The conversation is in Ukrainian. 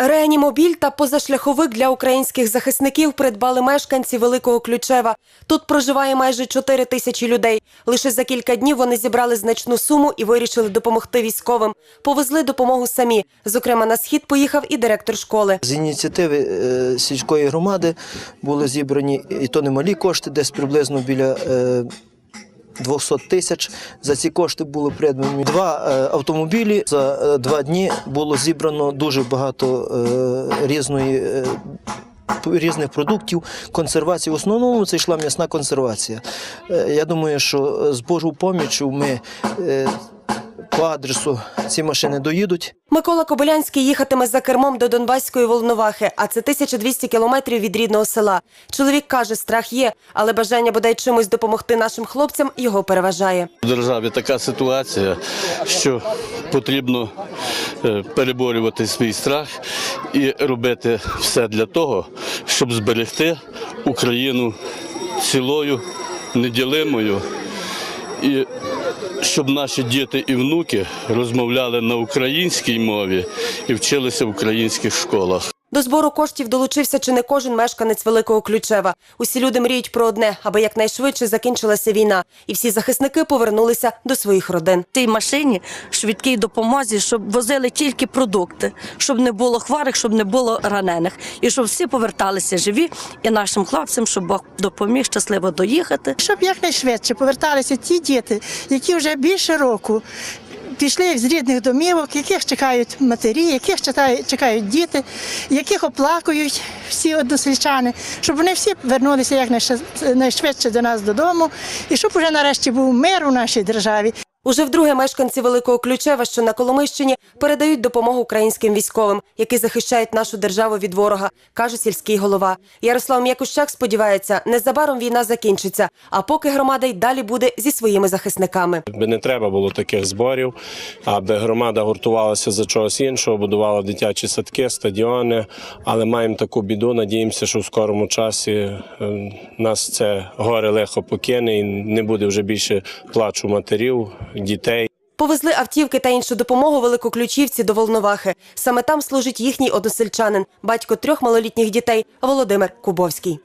Реанімобіль та позашляховик для українських захисників придбали мешканці Великого Ключева. Тут проживає майже 4 тисячі людей. Лише за кілька днів вони зібрали значну суму і вирішили допомогти військовим. Повезли допомогу самі. Зокрема, на схід поїхав і директор школи. З ініціативи е, сільської громади були зібрані і то немалі кошти, десь приблизно біля е, 200 тисяч. За ці кошти були придбані два е, автомобілі. За е, два дні було зібрано дуже багато е, різної. Різних продуктів, консервації. В основному це йшла м'ясна консервація. Я думаю, що з Божою поміччю ми по адресу ці машини доїдуть. Микола Кобилянський їхатиме за кермом до Донбаської Волновахи, а це 1200 кілометрів від рідного села. Чоловік каже, страх є, але бажання бодай чимось допомогти нашим хлопцям його переважає. В державі така ситуація, що потрібно е, переборювати свій страх і робити все для того, щоб зберегти Україну цілою, неділимою. І щоб наші діти і внуки розмовляли на українській мові і вчилися в українських школах. До збору коштів долучився чи не кожен мешканець Великого Ключева. Усі люди мріють про одне, аби якнайшвидше закінчилася війна, і всі захисники повернулися до своїх родин. цій машині швидкій допомозі, щоб возили тільки продукти, щоб не було хворих, щоб не було ранених, і щоб всі поверталися живі, і нашим хлопцям, щоб Бог допоміг щасливо доїхати. щоб якнайшвидше поверталися ті діти, які вже більше року пішли з рідних домівок, яких чекають матері, яких чекають, діти, яких оплакують всі односельчани, щоб вони всі вернулися якнайшвидше до нас додому, і щоб уже нарешті був мир у нашій державі. Уже вдруге мешканці Великого Ключева, що на Коломищині, передають допомогу українським військовим, які захищають нашу державу від ворога, каже сільський голова. Ярослав М'якущак сподівається, незабаром війна закінчиться, а поки громада й далі буде зі своїми захисниками. Би не треба було таких зборів, аби громада гуртувалася за чогось іншого, будувала дитячі садки, стадіони. Але маємо таку біду. Надіємося, що в скорому часі е, нас це горе легко покине і не буде вже більше плачу матерів, дітей. Повезли автівки та іншу допомогу великоключівці до Волновахи. Саме там служить їхній односельчанин, батько трьох малолітніх дітей Володимир Кубовський.